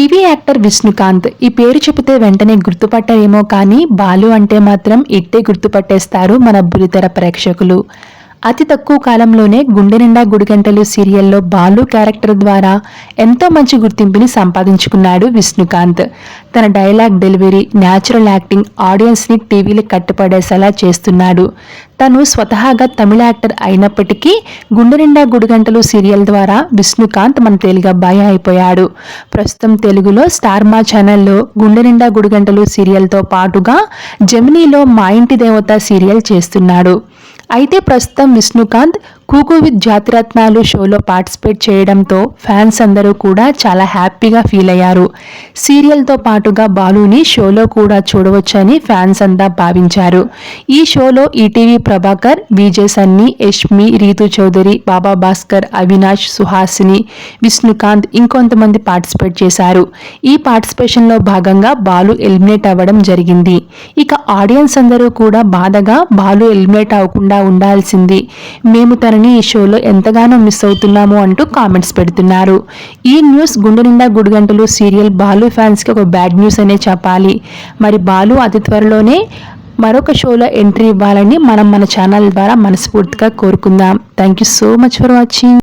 TV actor Vishnukant. ఈ పేరు చెబితే వెంటనే గుర్తుపట్టారేమో కానీ బాలు అంటే మాత్రం ఇట్టే గుర్తుపట్టేస్తారు మన బురితెర ప్రేక్షకులు. అతి తక్కువ కాలంలోనే గుండె నిండా గుడిగంటలు సీరియల్లో బాలు క్యారెక్టర్ ద్వారా ఎంతో మంచి గుర్తింపుని సంపాదించుకున్నాడు విష్ణుకాంత్. తన డైలాగ్ డెలివరీ న్యాచురల్ యాక్టింగ్ ఆడియన్స్ని టీవీలు కట్టుపడేసేలా చేస్తున్నాడు. తను స్వతహాగా తమిళ యాక్టర్ అయినప్పటికీ గుండె నిండా గుడిగంటలు సీరియల్ ద్వారా విష్ణుకాంత్ మన తెలుగు అబ్బాయి అయిపోయాడు. ప్రస్తుతం తెలుగులో స్టార్ మా ఛానల్లో గుండె నిండా గుడిగంటలు సీరియల్తో పాటుగా జమినీలో మా ఇంటి దేవత సీరియల్ చేస్తున్నాడు. అయితే ప్రస్తుతం విష్ణుకాంత్ కూకు విత్ జాతిరత్నాలు షోలో పార్టిసిపేట్ చేయడంతో ఫ్యాన్స్ అందరూ కూడా చాలా హ్యాపీగా ఫీల్ అయ్యారు. సీరియల్తో పాటుగా బాలుని షోలో కూడా చూడవచ్చని ఫ్యాన్స్ అంతా భావించారు. ఈ షోలో ఈటీవీ ప్రభాకర్ విజయ్ సన్ని యష్మి రీతు చౌదరి బాబా భాస్కర్ అవినాష్ సుహాసిని విష్ణుకాంత్ ఇంకొంతమంది పార్టిసిపేట్ చేశారు. ఈ పార్టిసిపేషన్లో భాగంగా బాలు ఎలిమినేట్ అవ్వడం జరిగింది. ఇక ఆడియన్స్ అందరూ కూడా బాధగా బాలు ఎలిమినేట్ అవ్వకుండా ఉండాల్సింది. మేము తన వాళ్ళని ఈ షోలో ఎంతగానో మిస్ అవుతున్నాము అంటూ కామెంట్స్ పెడుతున్నారు. ఈ న్యూస్ గుండె నిండా గుడిగంటలు సీరియల్ బాలు ఫ్యాన్స్కి ఒక బ్యాడ్ న్యూస్ అనే చెప్పాలి. మరి బాలు అతి త్వరలోనే మరొక షోలో ఎంట్రీ ఇవ్వాలని మనం మన ఛానల్ ద్వారా మనస్ఫూర్తిగా కోరుకుందాం. Thank you so much for watching